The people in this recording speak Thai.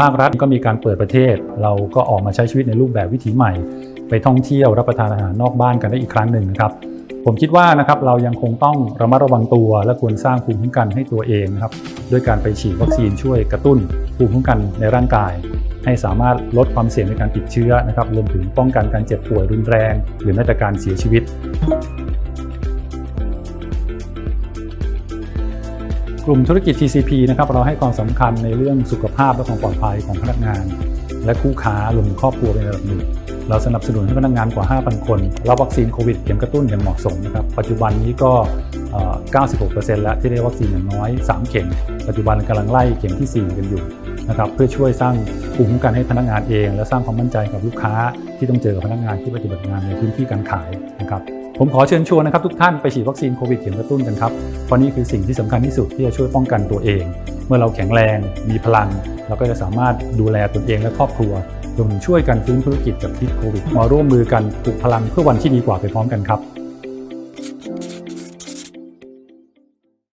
ภาครัฐก็มีการเปิดประเทศ เราก็ออกมาใช้ชีวิตในรูปแบบวิถีใหม่ ไปท่องเที่ยวรับประทานอาหารนอกบ้านกันได้อีกครั้งหนึ่งนะครับผมคิดว่านะครับเรายังคงต้องระมัดระวังตัว และควรสร้างภูมิคุ้มกันให้ตัวเองนะครับด้วยการไปฉีดวัคซีนช่วยกระตุ้นภูมิคุ้มกันในร่างกาย ให้สามารถลดความเสี่ยงในการติดเชื้อนะครับรวมถึงป้องกันการเจ็บป่วยรุนแรง หรือแม้แต่การเสียชีวิต กลุ่มธุรกิจ TCP นะครับเราให้ความสำคัญในเรื่องสุขภาพและความปลอดภัยของพนักงาน และคู่ค้ารวมถึงครอบครัวเป็นระดับหนึ่งเราสนับสนุนให้พนักงานกว่า 5,000 คนรับวัคซีนโควิดเข็มกระตุ้นอย่างเหมาะสมนะครับปัจจุบันนี้ก็เอ่อ96%แล้วที่ได้วัคซีนอย่างน้อย 3 เข็ม ปัจจุบันกำลังไล่เข็มที่ 4 กันอยู่นะครับเพื่อช่วยสร้างภูมิคุ้มกันให้พนักงานเอง และสร้างความมั่นใจกับลูกค้าที่ต้องเจอกับพนักงานที่ปฏิบัติงานในพื้นที่การขายนะครับ ผมขอเชิญชวนนะครับทุกท่านไปฉีดวัคซีนโควิดเข็มกระตุ้นกันครับเพราะนี่คือสิ่งที่สำคัญที่สุดที่จะช่วยป้องกันตัวเอง เมื่อเราแข็งแรง มีพลัง เราก็จะสามารถดูแลตนเองและครอบครัวรวมถึงช่วยกันฟื้นธุรกิจจากพิษโควิดมาร่วมมือกันปลุกพลังเพื่อวันที่ดีกว่าไปพร้อมกันครับ